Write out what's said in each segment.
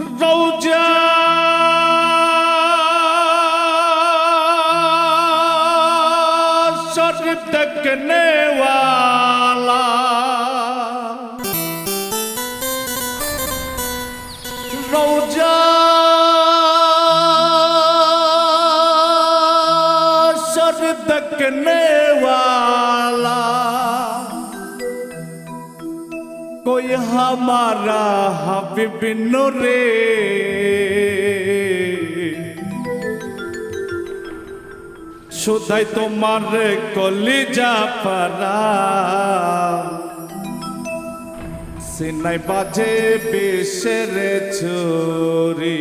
রৌজা শরীফ দেখনে ওয়ালা রৌজা শরীফ দেখনে ওয়ালা ওই হামারা হাবিবিন রে শুধাই তোমার কলিজা পারা সিনাই বাজে বেশের ছুরি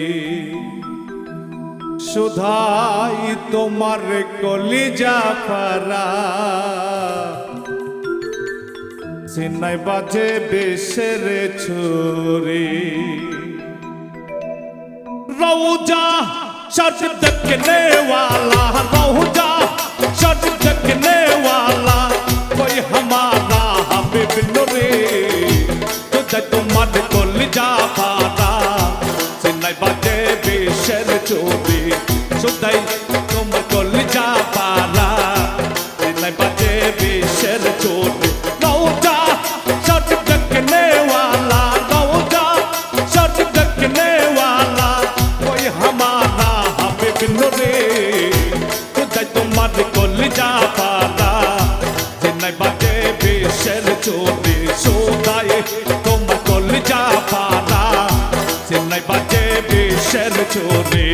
শুধাই তোমার কলিজা পারা সিনাই বাজে বিষের ছুরি रौजा शर्त तकने वाला रौजा शर्त तकने वाला कोई हमारा हबीब नुरे तुझे तुम्हार कुल जा पारा বেশের চোদে সোদায় তোমার কল যা পারা চেন্নাই বাজে বেশের চোদে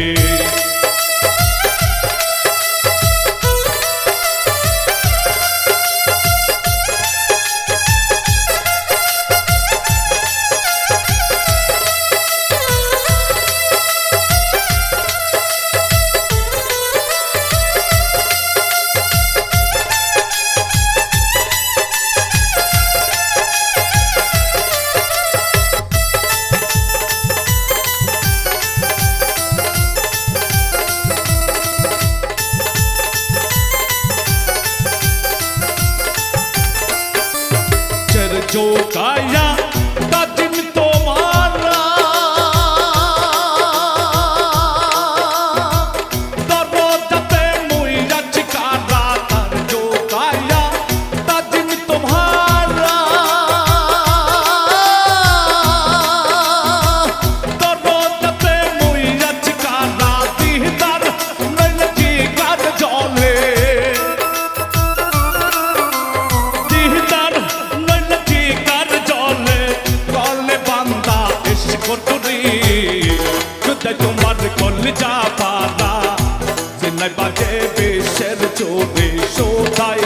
সিনাই বাজে বেশের চোখে শোধায়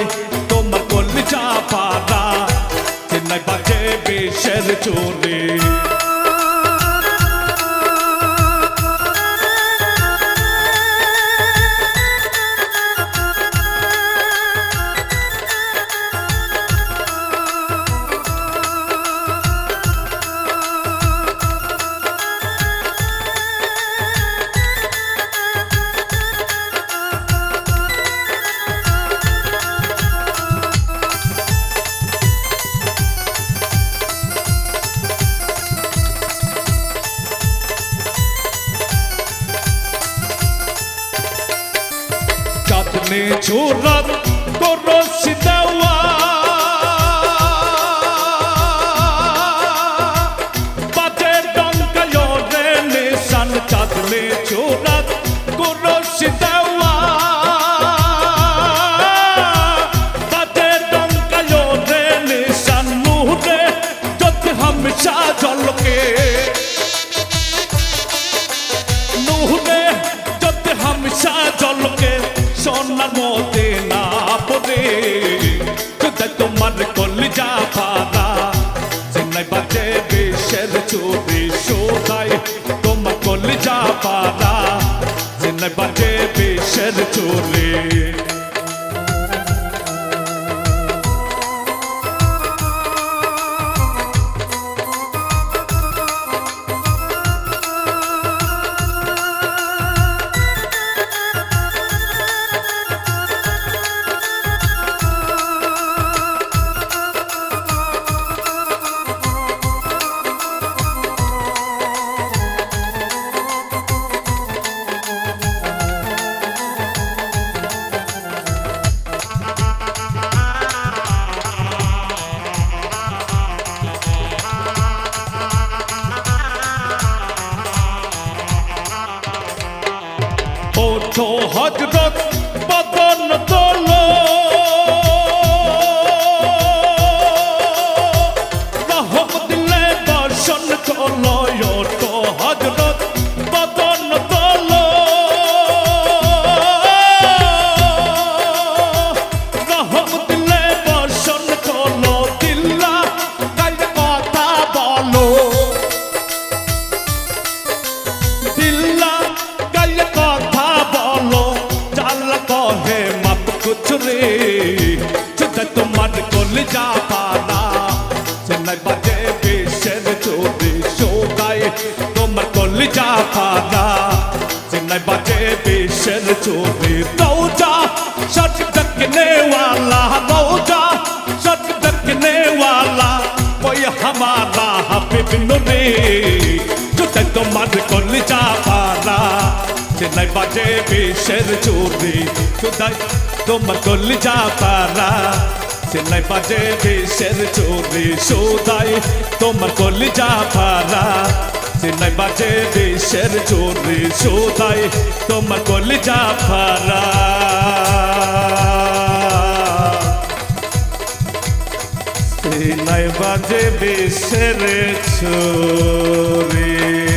তোমার কল যা পালা সিনাই বাজে বেশের চোরে চাঁদনে ছোরাত করস দেওয়া। বাজে ডঙ্কায় রে নিশান চাঁদনে ছোরাত করস দেওয়া। বাজে ডঙ্কায় রে নিশান মুহূর্তে যদি হামেশা জলকে বেশের ওঠো হজরত चल चोबे दौजा सच दकने वाला दौजा सच दकने वाला कोई हमारा बिबिनो ने जो तक तो मत कल जा पाला चेन्नई बाजे भी शेर चोबे जो तक तो मत कल जा पाला चेन्नई बाजे भी शेर चोबे शोदाई तो मत कल जा पाला বাজে দেশের চোরে সোদাই তোমার কলিজা ফারা। চেন্নাই বাজে দেশের চোরে।